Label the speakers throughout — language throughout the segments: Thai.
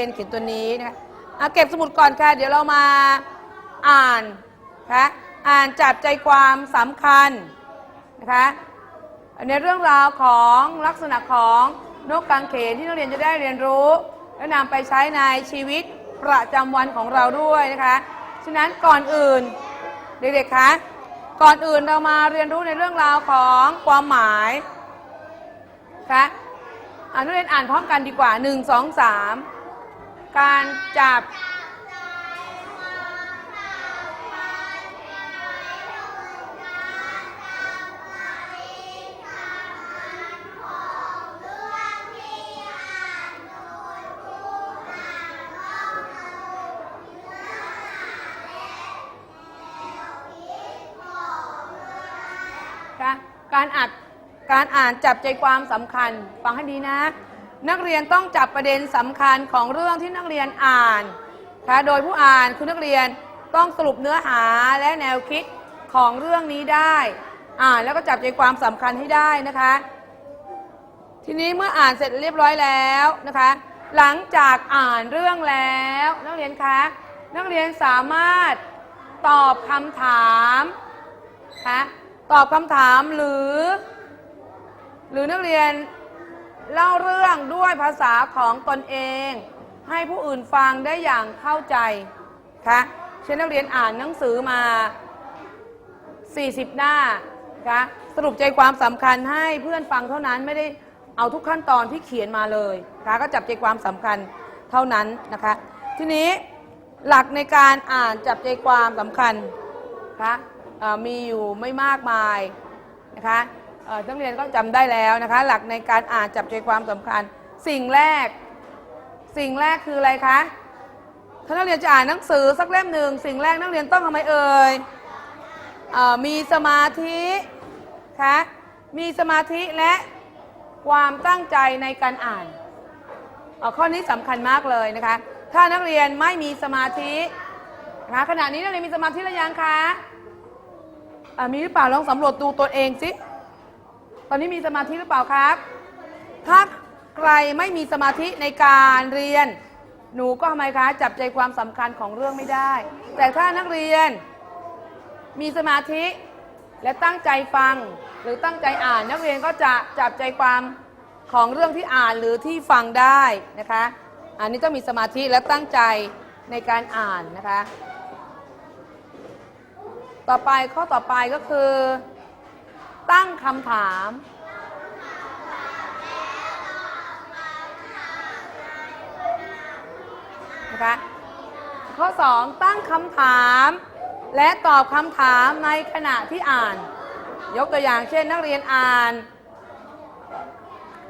Speaker 1: ฉะนั้นบริเวณเขียนตัวนี้นะคะเอะเก็บสมุดก่อนค่ะ เดี๋ยวเรามาอ่านนะคะอ่านจับใจความสำคัญนะคะในเรื่องราวของลักษณะของนกกางเขนที่นักเรียนจะได้เรียนรู้ และนำไปใช้ในชีวิตประจำวันของเราด้วยนะคะ ฉะนั้นก่อนอื่นเด็กๆคะก่อนอื่นเรามาเรียนรู้ในเรื่องราวของความหมายคะอ่านนักเรียนอ่านพร้อมกันดีกว่า 1 2 3 การจับ การอ่านการอ่านจับใจความสำคัญ ฟังให้ดีนะ นักเรียนต้องจับประเด็นสำคัญของเรื่องที่นักเรียนอ่านคะโดยผู้อ่านคือนักเรียนต้องสรุปเนื้อหาและแนวคิดของเรื่องนี้ได้ อ่านแล้วก็จับใจความสำคัญให้ได้นะคะ ทีนี้เมื่ออ่านเสร็จเรียบร้อยแล้วนะคะ หลังจากอ่านเรื่องแล้ว นักเรียนคะนักเรียนสามารถตอบคำถามคะตอบคำถามหรือ หรือนักเรียน เล่าเรื่องด้วยภาษาของตนเอง ให้ผู้อื่นฟังได้อย่างเข้าใจคะเช่นนักเรียนอ่านหนังสือมา 40 หน้าคะสรุปใจความสำคัญให้เพื่อนฟังเท่านั้นไม่ได้เอาทุกขั้นตอนที่เขียนมาเลยคะก็จับใจความสำคัญเท่านั้นนะคะ ทีนี้หลักในการอ่านจับใจความสำคัญคะมีอยู่ไม่มากมายนะคะ นักเรียนก็จำได้แล้วนะคะ หลักในการอ่านจับใจความสำคัญ สิ่งแรก สิ่งแรกคืออะไรคะถ้านักเรียนจะอ่านหนังสือสักเล่มหนึ่งสิ่งแรกนักเรียนต้องทำไมเอ่ยอมีสมาธิคะมีสมาธิและความตั้งใจในการอ่านออข้อนี้สำคัญมากเลยนะคะ ถ้านักเรียนไม่มีสมาธินะคะขณะนี้นักเรียนมีสมาธิหรือยังคะะมีหรือเปล่าลองสำรวจดูตัวเองสิ ตอนนี้มีสมาธิหรือเปล่าครับ ถ้าใครไม่มีสมาธิในการเรียน หนูก็ทำไมคะ จับใจความสำคัญของเรื่องไม่ได้ แต่ถ้านักเรียน มีสมาธิและตั้งใจฟัง หรือตั้งใจอ่านนักเรียนก็จะจับใจความของเรื่องที่อ่านหรือที่ฟังได้นะคะ อันนี้ต้องมีสมาธิและตั้งใจในการอ่านนะคะ ต่อไปข้อต่อไปก็คือ ตั้งคำถาม นะคะ ข้อ 2 ตั้งคำถาม และตอบคำถามในขณะที่อ่าน ยกตัวอย่างเช่นนักเรียนอ่าน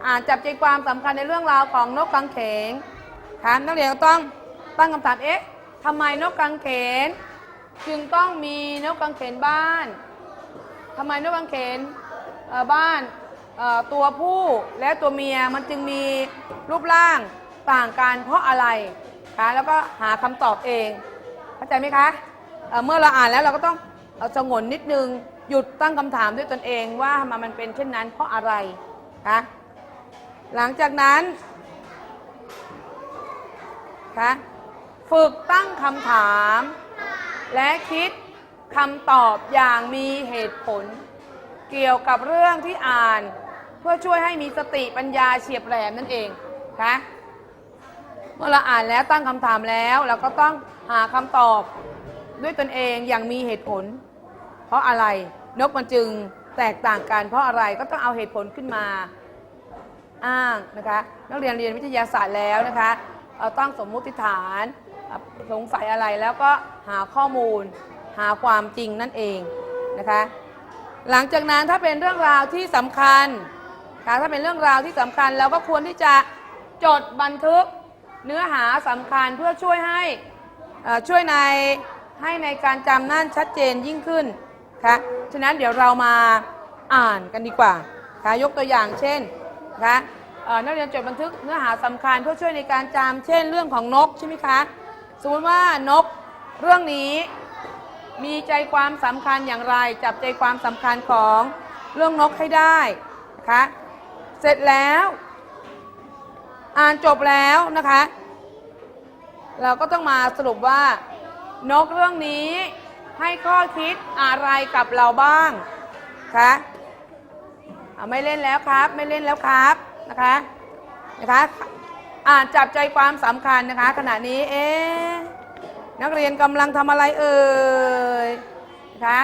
Speaker 1: อ่านจับใจความสำคัญในเรื่องราวของนกกังเขนครับนักเรียนต้องตั้งคำถามเอ๊ะทำไมนกกังเขน จึงต้องมีนกกังเขนบ้าน ทำไมนกกังเขนเอ่อบ้านเอ่อตัวผู้และตัวเมียมันจึงมีรูปร่างต่างกันเพราะอะไรคะแล้วก็หาคำตอบเอง เข้าใจไหมคะเอ่อเมื่อเราอ่านแล้วเราก็ต้องเอาสงนนิดนึง หยุดตั้งคำถามด้วยตนเองว่าทำไมมันเป็นเช่นนั้นเพราะอะไรคะหลังจากนั้น คะฝึกตั้งคำถาม และคิด คำตอบอย่างมีเหตุผล เกี่ยวกับเรื่องที่อ่าน เพื่อช่วยให้มีสติปัญญาเฉียบแหลมนั่นเองคะเมื่อเราอ่านแล้วตั้งคำถามแล้ว เราก็ต้องหาคำตอบด้วยตนเองอย่างมีเหตุผล เพราะอะไรนกมันจึงแตกต่างกัน เพราะอะไรก็ต้องเอาเหตุผลขึ้นมาอ้างนะคะ นักเรียนเรียนวิทยาศาสตร์แล้วนะคะตั้งสมมุติฐานสงสัยอะไรแล้วก็หาข้อมูล หาความจริงนั่นเองนะคะ หลังจากนั้นถ้าเป็นเรื่องราวที่สำคัญค่ะถ้าเป็นเรื่องราวที่สำคัญเราก็ควรที่จะจดบันทึกเนื้อหาสำคัญเพื่อช่วยให้ช่วยในให้ในการจำนั่นชัดเจนยิ่งขึ้นค่ะฉะนั้นเดี๋ยวเรามาอ่านกันดีกว่าค่ะยกตัวอย่างเช่นนะคะเอ่อนักเรียนจดบันทึกเนื้อหาสำคัญเพื่อช่วยในการจำเช่น เรื่องของนกใช่ไหมคะสมมติว่านกเรื่องนี้ มีใจความสำคัญอย่างไร จับใจความสำคัญของเรื่องนกให้ได้นะคะเสร็จแล้ว อ่านจบแล้วนะคะ เราก็ต้องมาสรุปว่า นกเรื่องนี้ให้ข้อคิดอะไรกับเราบ้างคะอะไม่เล่นแล้วครับ ไม่เล่นแล้วครับนะคะนะคะ อ่านจับใจความสำคัญนะคะ ขณะนี้เอ๊ะ นักเรียนกำลังทำอะไรเอ่ยนะคะ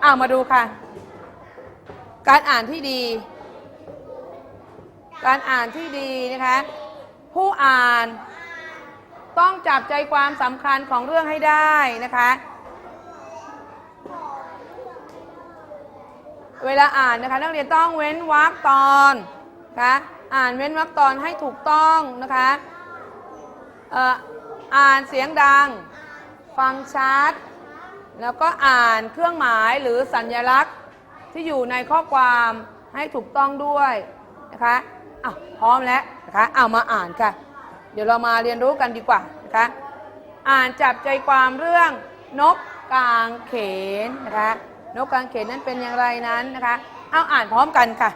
Speaker 1: เอามาดูค่ะ การอ่านที่ดี การอ่านที่ดีนะคะ ผู้อ่านต้องจับใจความสำคัญของเรื่องให้ได้นะคะ เวลาอ่านนะคะนักเรียนต้องเว้นวรรคตอนนะคะอ่านเว้นวรรคตอนให้ถูกต้องนะคะเอ่ออ่านเสียงดัง ฟังชัด แล้วก็อ่านเครื่องหมายหรือสัญลักษณ์ที่อยู่ในข้อความให้ถูกต้องด้วยนะคะอ้าวพร้อมแล้วนะคะเอามาอ่านค่ะ เดี๋ยวเรามาเรียนรู้กันดีกว่านะคะอ่านจับใจความเรื่องนกกางเขนนะคะนกกางเขนนั้นเป็นอย่างไรนั้นนะคะ เอาอ่านพร้อมกันค่ะ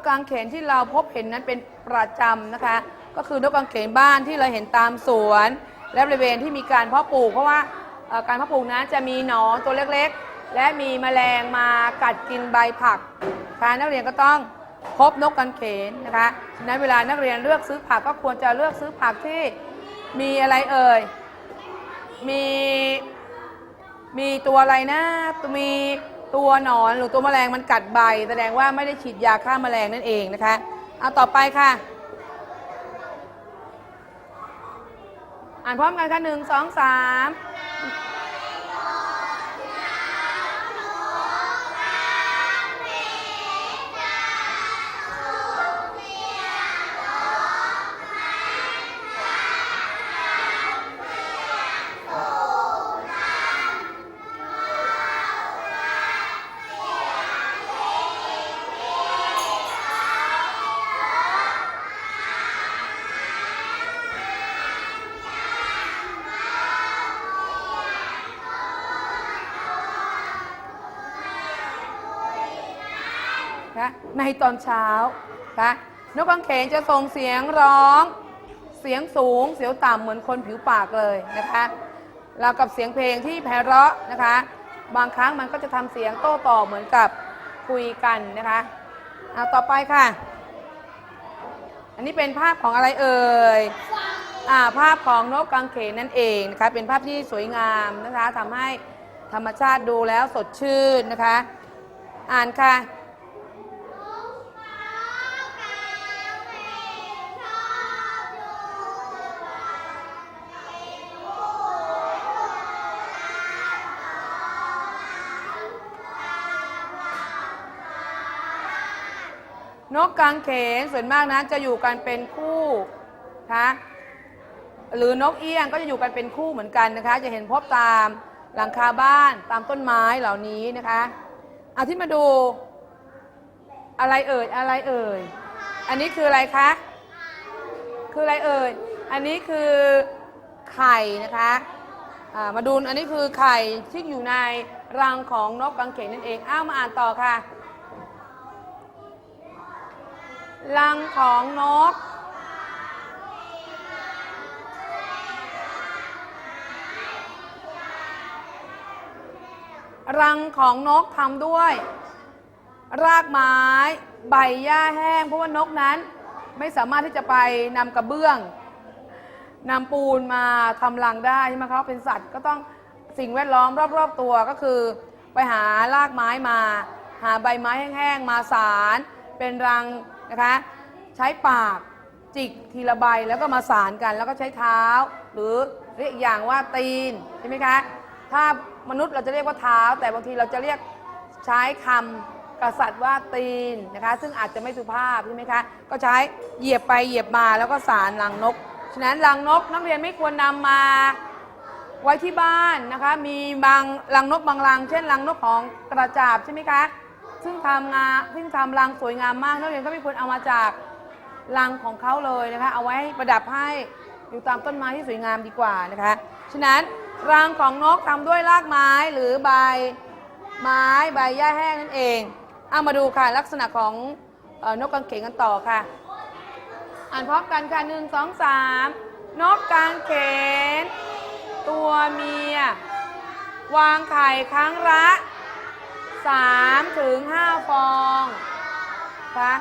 Speaker 1: กกางเขนที่เราพบเห็นนั้นเป็นประจำนะคะ ก็คือนกกางเขนบ้านที่เราเห็นตามสวน และบริเวณที่มีการเพาะปลูก เพราะว่าการเพาะปลูกนั้นจะมีหนอนตัวเล็กๆ และมีแมลงมากัดกินใบผักค่ะนักเรียนก็ต้องพบนกกางเขนนะคะฉะนั้นเวลานักเรียนเลือกซื้อผักก็ควรจะเลือกซื้อผักที่มีอะไรเอ่ย มี มีตัวอะไรนะ มี ตัวหนอนหรือตัวแมลงมันกัดใบ แสดงว่าไม่ได้ฉีดยาฆ่าแมลงนั่นเองนะคะเอาต่อไปค่ะ อ่านพร้อมกันค่ะหนึ่งสองสาม นะในตอนเช้าคะนกกางเขนจะส่งเสียงร้อง เสียงสูงเสียงต่ำเหมือนคนผิวปากเลยนะคะเรากับเสียงเพลงที่ไพเราะนะคะ บางครั้งมันก็จะทำเสียงโต้ตอบเหมือนกับคุยกันนะคะเอาต่อไปค่ะ อันนี้เป็นภาพของอะไรเอ่ยอ่าภาพของนกกางเขนนั่นเองนะคะ เป็นภาพที่สวยงามนะคะทำให้ธรรมชาติดูแล้วสดชื่นนะคะ อ่านค่ะ กกางเขนส่วนมากนะจะอยู่กันเป็นคู่คะหรือนกเอี้ยงก็จะอยู่กันเป็นคู่เหมือนกันนะคะ จะเห็นพบตามหลังคาบ้านตามต้นไม้เหล่านี้นะคะเอาที่มาดูอะไรเอ่ยอะไรเอ่ย อันนี้คืออะไรคะคืออะไรเอ่ย อันนี้คือไข่นะคะมาดูอันนี้คือไข่ที่อยู่ในรังของนกกางเขนนั่นเอง อ้าวมาอ่านต่อค่ะ รังของนก รังของนกทำด้วย รากไม้ใบหญ้าแห้ง เพราะว่านกนั้นไม่สามารถที่จะไปนำกระเบื้องนำปูนมาทำรังได้ใช่ไหมเขาเป็นสัตว์ก็ต้องสิ่งแวดล้อมรอบๆตัวก็คือ ไปหารากไม้มา หาใบไม้แห้งๆมาสาร เป็นรัง นะคะ ใช้ปากจิกทีละใบแล้วก็มาสารกัน แล้วก็ใช้เท้า หรือเรียกอย่างว่าตีนใช่ไหมคะถ้ามนุษย์เราจะเรียกว่าเท้า แต่บางทีเราจะเรียกใช้คำกษัตริย์ว่าตีนนะคะ ซึ่งอาจจะไม่สุภาพใช่ไหมคะก็ใช้เหยียบไปเหยียบมาแล้วก็สารรังนกฉะนั้นรังนกนักเรียนไม่ควรนำมาไว้ที่บ้านนะคะ มีบางรังนกบางรัง เช่นรังนกของกระจาบใช่ไหมคะ ซึ่งทำงาซึ่งทำรังสวยงามมากนักเรียนก็ไม่ควรเอามาจากรังของเขาเลยนะคะ เอาไว้ประดับให้อยู่ตามต้นไม้ที่สวยงามดีกว่านะคะ ฉะนั้นรังของนกทำด้วยรากไม้หรือใบไม้ใบหญ้าแห้งนั่นเองเอามาดูค่ะลักษณะของอนกกางเขนกันต่อค่ะ อ่านพร้อมกันค่ะหนึ่งสองสามนกกางเขน ตัวเมีย วางไข่ครั้งละ 3ถึง5ฟองคะ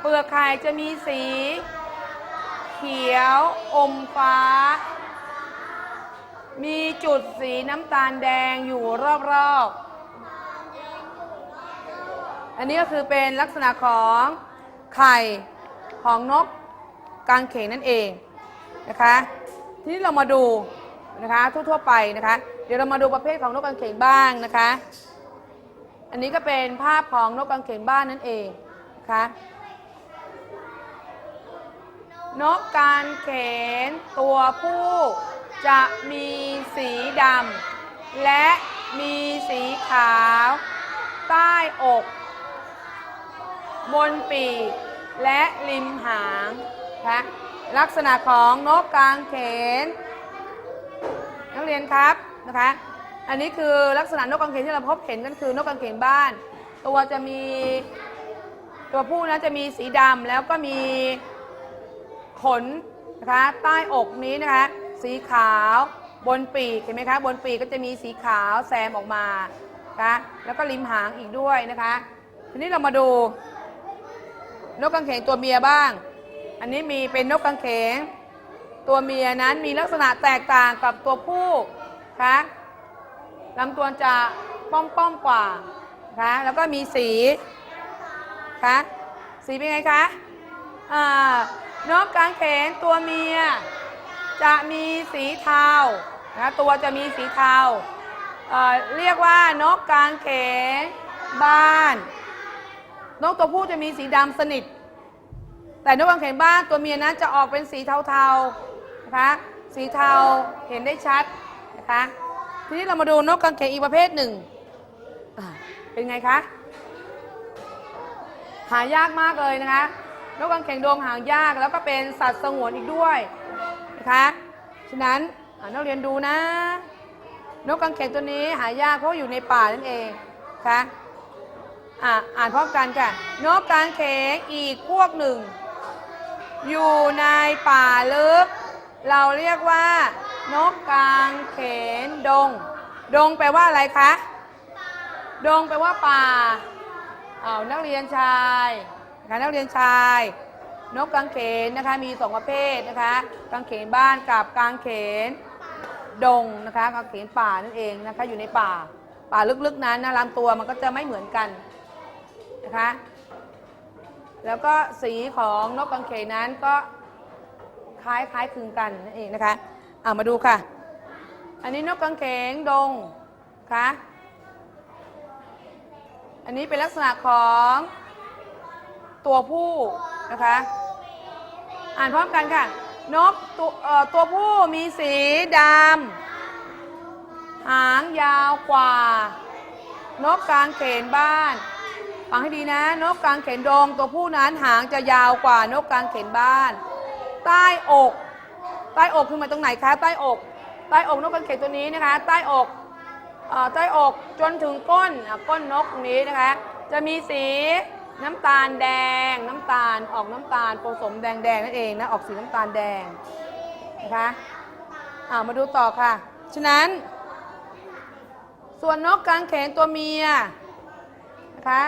Speaker 1: เปลือกไข่จะมีสี เขียวอมฟ้า มีจุดสีน้ำตาลแดงอยู่รอบๆ อันนี้ก็คือเป็นลักษณะของไข่ของนกกางเขนนั่นเองนะคะทีนี้เรามาดูนะคะทั่วๆไปนะคะ เดี๋ยวเรามาดูประเภทของนกกางเขนบ้างนะคะ อันนี้ก็เป็นภาพของนกกางเขนบ้านนั่นเองนะคะนกกางเขนตัวผู้จะมีสีดำและมีสีขาว ใต้อก บนปีก และริมหางนะคะลักษณะของนกกางเขน นักเรียนครับนะคะ อันนี้คือลักษณะนกกางเขนที่เราพบเห็นกันคือนกกางเขนบ้าน ตัวจะมีตัวผู้นะจะมีสีดำแล้วก็มีขนนะคะใต้อกนี้นะคะสีขาวบนปีกเห็นไหมคะบนปีกก็จะมีสีขาวแซมออกมานะคะแล้วก็ริมหางอีกด้วยนะคะ ทีนี้เรามาดูนกกางเขนตัวเมียบ้าง อันนี้มีเป็นนกกางเขนตัวเมียนั้นมีลักษณะแตกต่างกับตัวผู้คะ ลำตัวจะป้อมป้อมๆกว่าคะแล้วก็มีสีคะสีเป็นไงคะอ่านกกางเขนตัวเมีย จะมีสีเทานะตัวจะมีสีเทาเอ่อเรียกว่านกกางเขนบ้านนกตัวผู้จะมีสีดำสนิท แต่นกกางเขนบ้านตัวเมียนั้นจะออกเป็นสีเทาๆนะคะสีเทาเห็นได้ชัดนะคะ ทีนี้เรามาดูนกกางเขนอีกประเภทหนึ่งอ่าเป็นไงคะ หายากมากเลยนะคะ นกกางเขนดวงหางยากแล้วก็เป็นสัตว์สงวนอีกด้วยนะคะฉะนั้นนักเรียนดูนะ นกกางเขนตัวนี้หายากเพราะอยู่ในป่านั่นเองนะคะอ่าอ่านพร้อมกันค่ะ นกกางเขนอีกพวกหนึ่ง อยู่ในป่าลึก เราเรียกว่า นกกางเขนดง ดงแปลว่าอะไรคะ ดงแปลว่าป่าเอ้านักเรียนชายนะคะนักเรียนชาย นกกางเขนนะคะมีสองประเภทนะคะกางเขนบ้านกับกางเขนดงนะคะกางเขนป่านั่นเองนะคะอยู่ในป่า ป่าลึกๆนั้นนะลำตัวมันก็จะไม่เหมือนกันนะคะแล้วก็สีของนกกางเขนนั้นก็คล้ายคล้ายคลึงกันนั่นเองนะคะ อ่ามาดูค่ะ อันนี้นกกางเขนดงค่ะอันนี้เป็นลักษณะของตัวผู้นะคะ อ่านพร้อมกันค่ะ นกตัวตัวผู้มีสีดำหางยาวกว่า นกกางเขนบ้านฟังให้ดีนะ นกกางเขนดง ตัวผู้นั้นหางจะยาวกว่านกกางเขนบ้าน ใต้อก ใต้อกคือมาตรงไหนคะใต้อก ใต้อกนกกางเขนตัวนี้นะคะ ใต้อกเอ่อใต้อกจนถึงก้นก้นนกตรงนี้นะคะ จะมีสีน้ำตาลแดง น้ำตาลออกน้ำตาลผสมแดงแดงนั่นเองนะออกสีน้ำตาลแดงนะคะอามาดูต่อค่ะ ฉะนั้น ส่วนนกกางเขนตัวเมียนะคะ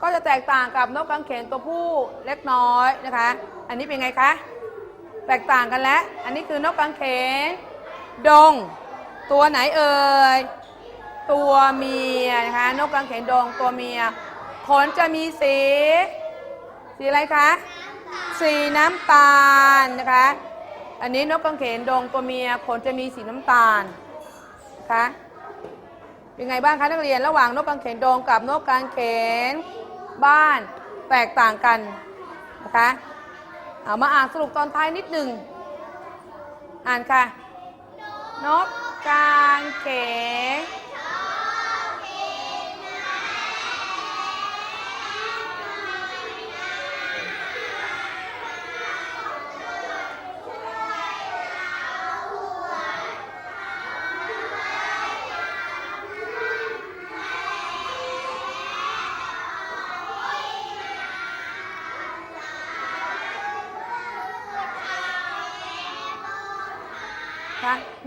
Speaker 1: ก็จะแตกต่างกับนกกางเขนตัวผู้เล็กน้อยนะคะ อันนี้เป็นไงคะ แตกต่างกันแล้ว อันนี้คือนกกางเขน ดง ตัวไหนเอ่ย ตัวเมียนะคะ นกกางเขนดงตัวเมีย ขนจะมีสี สีอะไรคะ สีน้ำตาลนะคะ อันนี้นกกางเขนดงตัวเมีย ขนจะมีสีน้ำตาลนะคะเป็นไงบ้างคะนักเรียนระหว่างนกกางเขนโดงกับนกกางเขนบ้านแตกต่างกันนะคะ เอามาอ่านสรุปตอนท้ายนิดหนึ่ง อ่านค่ะ นกกางเขน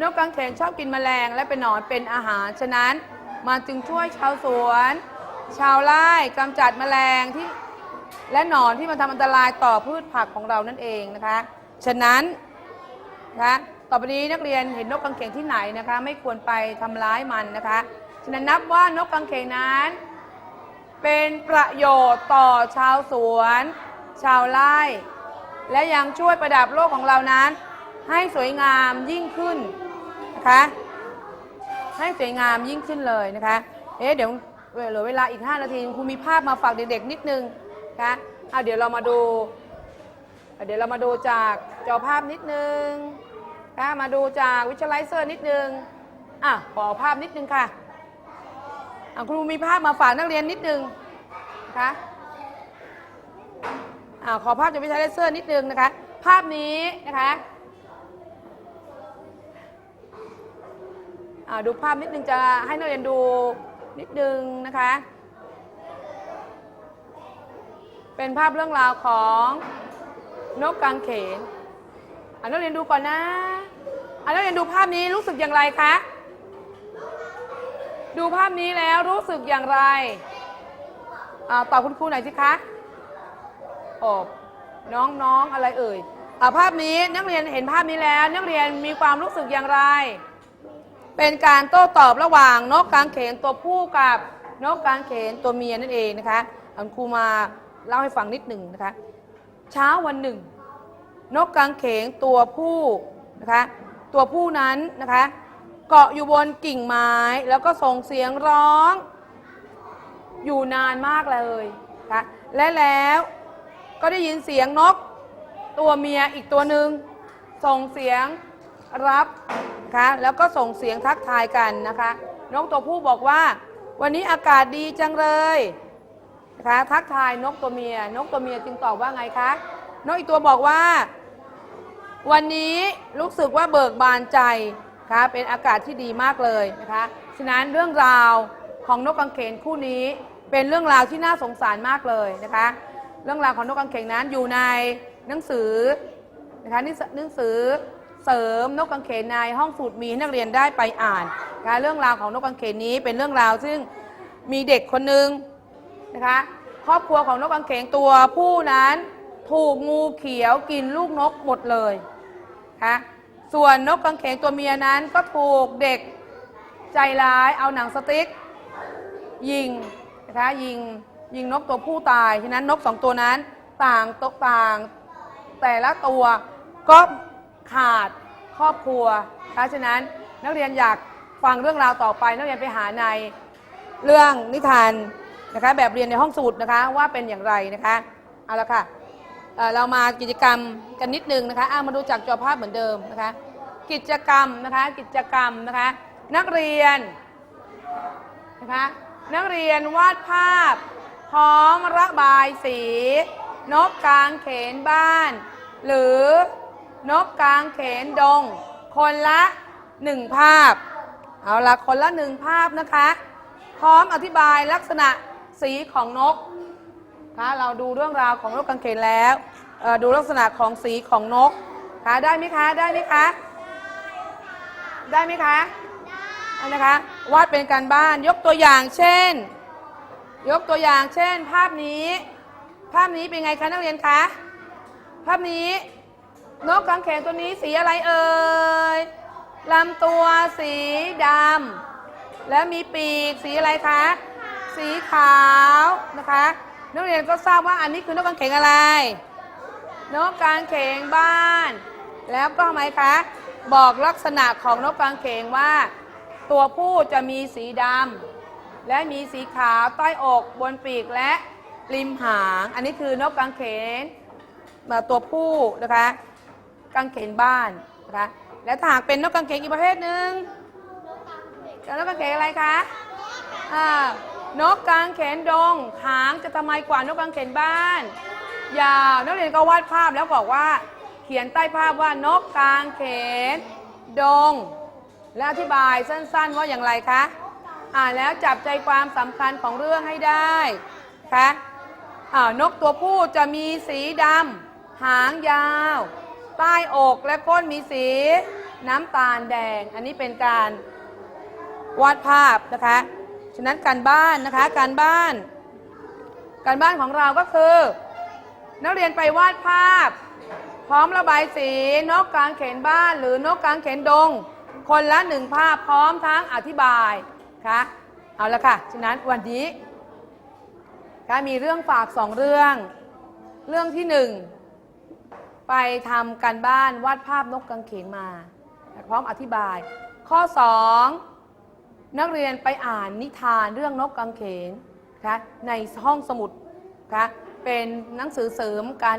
Speaker 1: นกกางเขนชอบกินแมลงและเป็นหนอนเป็นอาหาร ฉะนั้นมันจึงช่วยชาวสวน ชาวไร่กำจัดแมลงที่และหนอนที่มันทำอันตรายต่อพืชผักของเรานั่นเองนะคะ ฉะนั้นนะคะต่อไปนี้นักเรียนเห็นนกกางเขนที่ไหนนะคะ ไม่ควรไปทำร้ายมันนะคะ ฉะนั้นนับว่านกกางเขนนั้น เป็นประโยชน์ต่อชาวสวน ชาวไร่ และยังช่วยประดับโลกของเรานั้น ให้สวยงามยิ่งขึ้น คะให้สวยงามยิ่งขึ้นเลยนะคะ เอ๊ะเดี๋ยวเหลือเวลาอีก 5 นาทีครูมีภาพมาฝากเด็กๆนิดนึงนะคะอะเดี๋ยวเรามาดู เดี๋ยวเรามาดูจากจอภาพนิดนึงนะคะมาดูจากวิชไลเซอร์นิดนึงอะขอภาพนิดนึงค่ะอะครูมีภาพมาฝากนักเรียนนิดนึงนะคะอะขอภาพจากวิชไลเซอร์นิดนึงนะคะ ภาพนี้นะคะ อ่า ดูภาพนิดนึงจะให้นักเรียนดูนิดนึงนะคะ เป็นภาพเรื่องราวของนกกางเขนอ่านักเรียนดูก่อนนะอ่านักเรียนดูภาพนี้รู้สึกอย่างไรคะ ดูภาพนี้แล้วรู้สึกอย่างไรอตอบคุณครูหน่อยสิคะอบน้องน้องอะไรเอ่ยอภาพนี้นักเรียนเห็นภาพนี้แล้ว นักเรียนมีความรู้สึกอย่างไร เป็นการโต้ตอบระหว่างนกกางเขนตัวผู้กับนกกางเขนตัวเมียนั่นเองนะคะอันครูมาเล่าให้ฟังนิดหนึ่งนะคะ เช้าวันหนึ่ง นกกางเขนตัวผู้นะคะตัวผู้นั้นนะคะเกาะอยู่บนกิ่งไม้แล้วก็ส่งเสียงร้อง อยู่นานมากเลยนะคะและแล้วก็ได้ยินเสียงนก ตัวเมียอีกตัวหนึ่งส่งเสียง รับนะคะแล้วก็ส่งเสียงทักทายกันนะคะ นกตัวผู้บอกว่า วันนี้อากาศดีจังเลยนะคะทักทายนกตัวเมีย นกตัวเมียจึงตอบว่าไงคะนกอีกตัวบอกว่า วันนี้รู้สึกว่าเบิกบานใจนะคะเป็นอากาศที่ดีมากเลยนะคะฉะนั้นเรื่องราวของนกกังเขนคู่นี้เป็นเรื่องราวที่น่าสงสารมากเลยนะคะ เรื่องราวของนกกังเขนนั้นอยู่ในหนังสือนะคะนหนังสือ เสริมนกกังเขนในห้องสูตรมีให้นักเรียนได้ไปอ่านนะคะเรื่องราวของนกกังเขนนี้เป็นเรื่องราวซึ่งมีเด็กคนหนึ่งนะคะครอบครัวของนกกังเขนตัวผู้นั้นถูกงูเขียวกินลูกนกหมดเลยคะส่วนนกกังเขนตัวเมียนั้นก็ถูกเด็กใจร้ายเอาหนังสติ๊ก ยิงนะคะยิงยิงนกตัวผู้ตายฉะนั้นนกสองตัวนั้นต่างตกต่างแต่ละตัวก็ ขาดครอบครัวนะคะฉะนั้นนักเรียนอยากฟังเรื่องราวต่อไป นักเรียนไปหาในเรื่องนิทานนะคะแบบเรียนในห้องสูตรนะคะว่าเป็นอย่างไรนะคะเอาละค่ะเออเรามากิจกรรมกันนิดนึงนะคะอะมาดูจากจอภาพเหมือนเดิมนะคะกิจกรรมนะคะกิจกรรมนะคะนักเรียนนะคะนักเรียนวาดภาพ พร้อมระบายสี นกกลางเขนบ้าน หรือ นกกลางเขนดง คนละหนึ่งภาพ เอาละคนละหนึ่งภาพนะคะ พร้อมอธิบายลักษณะสีของนกคะเราดูเรื่องราวของนกกางเขนแล้วดูลักษณะของสีของนกคะได้ไหมคะได้ไหมคะได้ไหมคะได้นะคะวาดเป็นการบ้านยกตัวอย่างเช่น ยกตัวอย่างเช่น ภาพนี้ ภาพนี้เป็นไงคะนักเรียนคะภาพนี้ นกกางเขนตัวนี้สีอะไรเอ่ยลำตัวสีดำและมีปีกสีอะไรคะ สีขาวนะคะ นักเรียนก็ทราบว่าอันนี้คือนกกางเขนอะไร นกกางเขนบ้าน แล้วก็ทำไมคะ บอกลักษณะของนกกางเขนว่า ตัวผู้จะมีสีดำและมีสีขาวใต้อกบนปีกและริมหาง อันนี้คือนกกางเขนมาตัวผู้นะคะ กางเขนบ้านนะคะและถ้าหากเป็นนกกางเขนอีกประเภทหนึ่งนกกางเขนอะไรคะอ่านกกางเขนดง หางจะทำไมกว่านกกางเขนบ้านยาวนักเรียนก็วาดภาพแล้วบอกว่า เขียนใต้ภาพว่านกกางเขนดง และอธิบายสั้นๆว่าอย่างไรคะอ่านแล้วจับใจความสำคัญของเรื่องให้ได้คะอ่านกตัวผู้จะมีสีดำหางยาว ใต้อกและก้นมีสีน้ำตาลแดง อันนี้เป็นการวาดภาพนะคะ ฉะนั้นการบ้านนะคะ การบ้าน การบ้านของเราก็คือ นักเรียนไปวาดภาพ พร้อมระบายสีนกกลางเขนบ้าน หรือนกกลางเขนดง คนละหนึ่งภาพพร้อมทั้งอธิบายค่ะเอาละค่ะ ฉะนั้นวันนี้ค่ะมีเรื่องฝากสองเรื่อง เรื่องที่หนึ่ง ไปทำการบ้านวาดภาพนกกางเขนมา พร้อมอธิบาย ข้อสองนักเรียนไปอ่านนิทานเรื่องนกกางเขนค่ะในห้องสมุดค่ะเป็นหนังสือเสริมการ